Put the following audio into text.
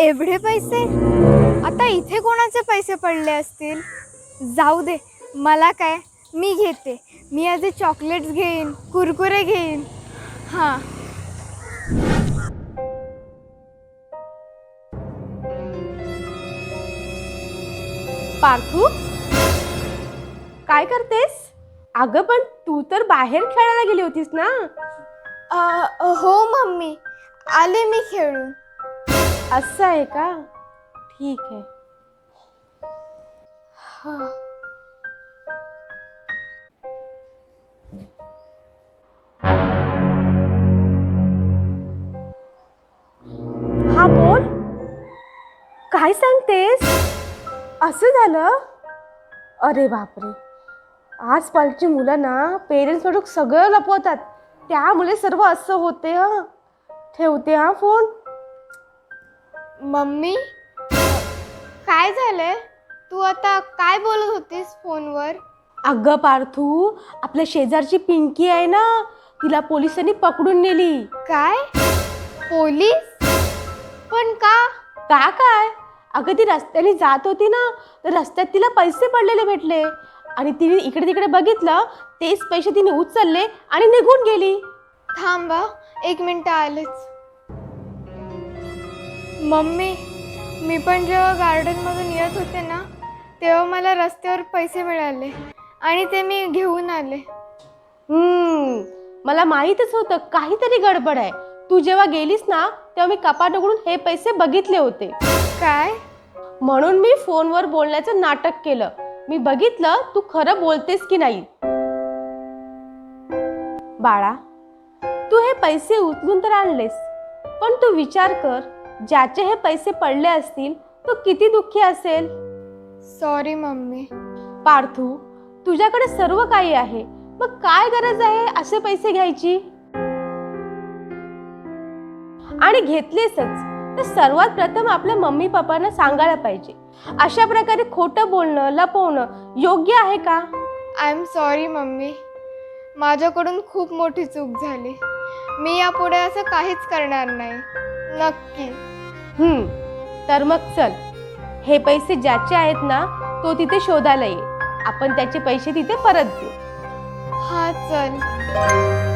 एवढे पैसे? आता इथे कोणाचे पैसे पडले असतील? जाऊ दे मला काय? मी घेते. मी आज चॉकलेट्स घेईन कुरकुरे घेईन. हां. पार्थू? काय करतेस? अगं पण तू तर बाहेर खेळायला गेली होतीस ना? अ, हो मम्मी. आले मी खेळून. असं आहे का? ठीक आहे. हा. बोल. काय सांगतेस? असं झालं? अरे बापरे. आजकालची मुलं ना पेरेंट्सकडून सगळं लपवतात. त्यामुळे सर्व असं होते हा. ठेवते हा फोन. मम्मी? काय झालंय? तू आता काय बोलत होतीस फोनवर? अगं पार्थू आपल्या शेजारची पिंकी आहे ना तिला पोलिसांनी पकडून नेली. काय? पोलीस? पण का? का काय? अगं ती रस्त्याने जात होती ना तर रस्त्यात तिला पैसे पडलेले भेटले. आणि तिने इकडे तिकडे बघितलं तेच पैसे तिने उचलले आणि निघून गेली. थांबा एक मिनिट आलेच. मम्मी मी पण जेव्हा गार्डनमधून येत होते ना तेव्हा मला रस्त्यावर पैसे मिळाले आणि ते मी घेऊन आले. हम्म मला माहीतच होतं काहीतरी गडबड आहे. तू जेव्हा गेलीस ना तेव्हा मी कपाट उघडून हे पैसे बघितले होते. काय? म्हणून मी फोनवर बोलण्याचं नाटक केलं. मी बघितलं तू खरं बोलतेस की नाही. बाळा तू हे पैसे उचलून तर आणलेस पण तू विचार कर ज्याचे हे पैसे पडले असतील तो किती दुःखी असेल? Sorry mummy. पार्थू तुझ्याकडे सर्व काही आहे. मग काय गरज आहे असे पैसे घ्यायची? आणि घेतलेसच. तर सर्वात प्रथम आपल्या मम्मी पप्पांना सांगायला पाहिजे. अशा प्रकारे खोटं बोलणं लपवणं योग्य आहे का? I am sorry mummy. माझ्याकडून खूप मोठी चूक झाली. मी यापुढे असं काहीच करणार नाही. नक्की. हम्म तर मग चल. हे पैसे ज्याचे आहेत ना तो तिथे शोधायला ये. आपण त्याचे पैसे तिथे परत देऊ. हा चल.